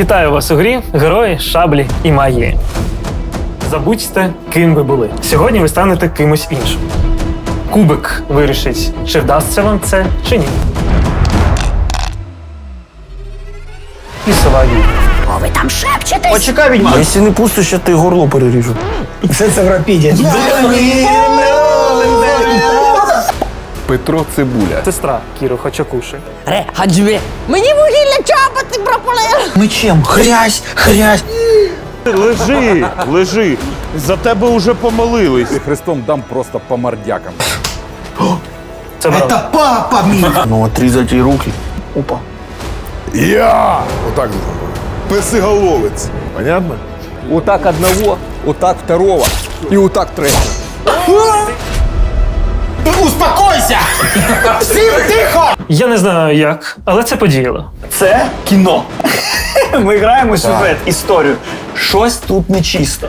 Вітаю вас у грі Герої, шаблі і магії. Забудьте, ким ви були. Сьогодні ви станете кимось іншим. Кубик вирішить, чи вдасться вам це, чи ні. Лісова війна. О, ви там шепчетесь? Почекай, відьма. Якщо не пустиш, я ти горло переріжу. Все це в рапіді. Петро Цибуля. Сестра Кіру Хочокуши. Ре, хаджбі. Мені вугілля чапати пропалили. Мечем, хрясь, хрясь. Лежи, лежи. За тебе вже помолились. Христом дам просто по мордякам. Це правда. папа мій. Ну, отрізати їй руки. Опа. Я! Отак Песиголовець. Понятно? Вот так одного, вот так второго и вот так третьего. Успокойся! Всім тихо! Я не знаю як, але це подіяло. Це кіно. Ми граємо сюжет, історію. Щось тут нечисто.